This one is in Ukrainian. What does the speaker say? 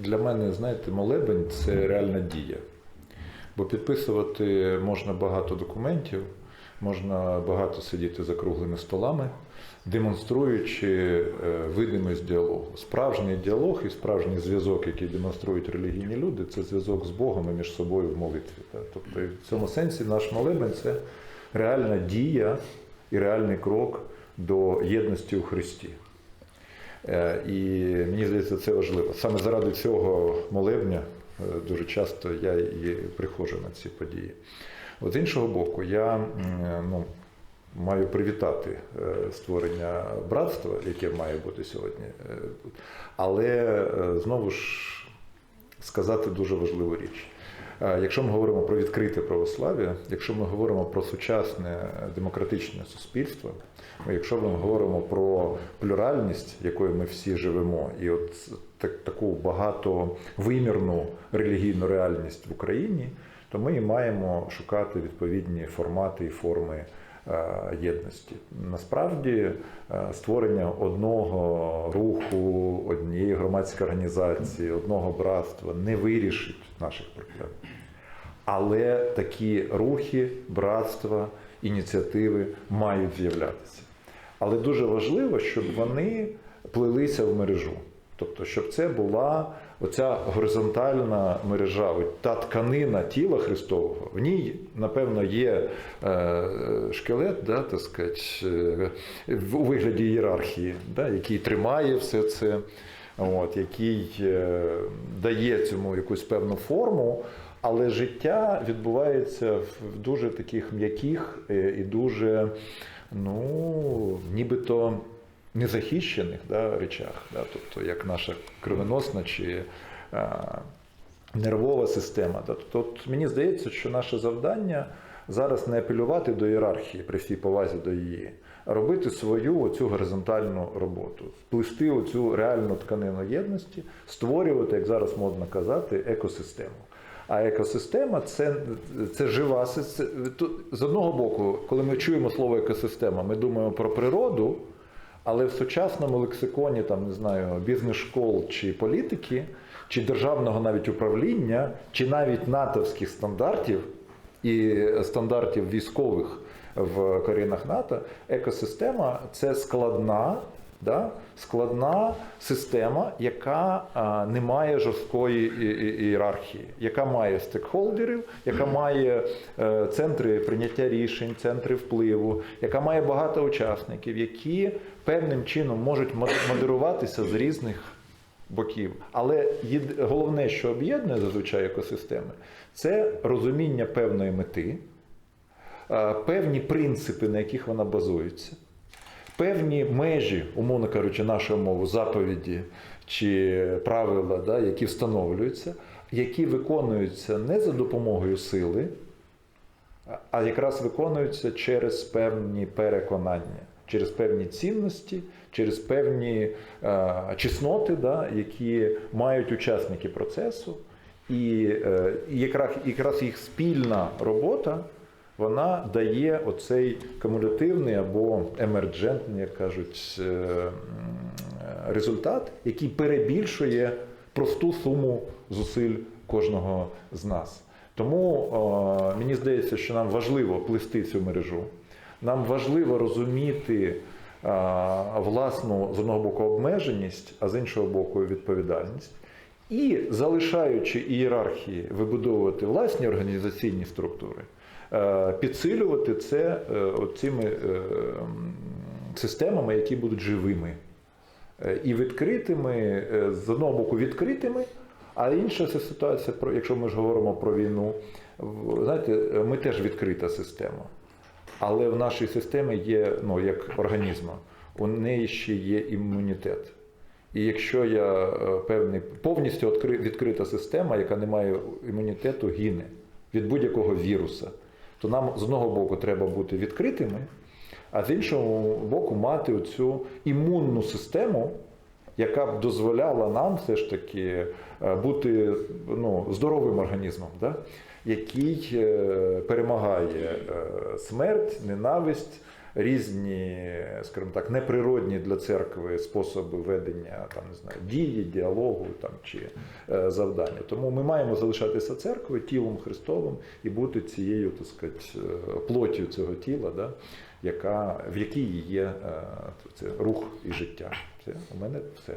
для мене, знаєте, молебень це реальна дія. Бо підписувати можна багато документів, можна багато сидіти за круглими столами, демонструючи е, видимість діалогу. Справжній діалог і справжній зв'язок, який демонструють релігійні люди, це зв'язок з Богом і між собою в молитві. Тобто, в цьому сенсі наш молебень це реальна дія і реальний крок до єдності у Христі. Е, І мені здається, це важливо. Саме заради цього молебня е, дуже часто я і приходжу на ці події. От з іншого боку, я ну, маю привітати е, створення братства, яке має бути сьогодні. Е. Але е, знову ж сказати дуже важливу річ. Якщо ми говоримо про відкрите православ'я, якщо ми говоримо про сучасне демократичне суспільство, якщо ми говоримо про плюральність, якою ми всі живемо, і от так, таку багатовимірну релігійну реальність в Україні, то ми і маємо шукати відповідні формати і форми єдності. Насправді е, створення одного руху, однієї громадської організації, одного братства не вирішить наших проблем. Але такі рухи, братства, ініціативи мають з'являтися. Але дуже важливо, щоб вони плелися в мережу. Тобто, щоб це була оця горизонтальна мережа, та тканина тіла Христового. В ній, напевно, є е, шкелет, да, так сказати, е, у вигляді ієрархії, да, який тримає все це, от, який е, дає цьому якусь певну форму. Але життя відбувається в дуже таких м'яких і дуже, ну, нібито незахищених да, речах, да, тобто як наша кровоносна чи е, нервова система. Да. Тобто, мені здається, що наше завдання зараз не апелювати до ієрархії при всій повазі до її, а робити свою оцю горизонтальну роботу, плести оцю реальну тканину єдності, створювати, як зараз модно казати, екосистему. А екосистема це, це жива. З одного боку, коли ми чуємо слово екосистема, ми думаємо про природу, але в сучасному лексиконі, там, не знаю, бізнес-школ чи політики, чи державного навіть управління, чи навіть натовських стандартів і стандартів військових в корінах НАТО, екосистема це складна. Да? Складна система, яка а, не має жорсткої ієрархії, яка має стейкхолдерів, яка має е, центри прийняття рішень, центри впливу, яка має багато учасників, які певним чином можуть модеруватися з різних боків. Але єд- головне, що об'єднує зазвичай екосистеми, це розуміння певної мети, е, певні принципи, на яких вона базується певні межі, умовно кажучи, нашої мови, заповіді чи правила, да, які встановлюються, які виконуються не за допомогою сили, а- якраз виконуються через певні переконання, через певні цінності, через певні е, чесноти, да, які мають учасники процесу. І, е, якраз, якраз їх спільна робота вона дає оцей кумулятивний або емерджентний, як кажуть, е, результат, який перебільшує просту суму зусиль кожного з нас. Тому е, мені здається, що нам важливо плести цю мережу. Нам важливо розуміти е, власну з одного боку обмеженість, а з іншого боку відповідальність. І залишаючи ієрархії, вибудовувати власні організаційні структури, підсилювати це е, цими системами, які будуть живими Е, і відкритими, е, з одного боку, відкритими, а інша це ситуація, якщо ми ж говоримо про війну, знаєте, е, ми теж відкрита система. Але в нашій системі є, ну, як організма, у неї ще є імунітет. І якщо я е, певний повністю відкрита система, яка не має імунітету, гине від будь-якого віруса, то нам з одного боку треба бути відкритими, а з іншого боку, мати оцю імунну систему, яка б дозволяла нам все ж таки е, бути ну, здоровим організмом, да? який е, перемагає е, смерть, ненависть, різні, скажімо так, неприродні для церкви способи ведення там, не знаю, дії, діалогу там, чи е, завдання. Тому ми маємо залишатися церквою, тілом Христовим і бути цією, так сказати, е, плоттю цього тіла, да, яка, в якій є е, це рух і життя. Це у мене все.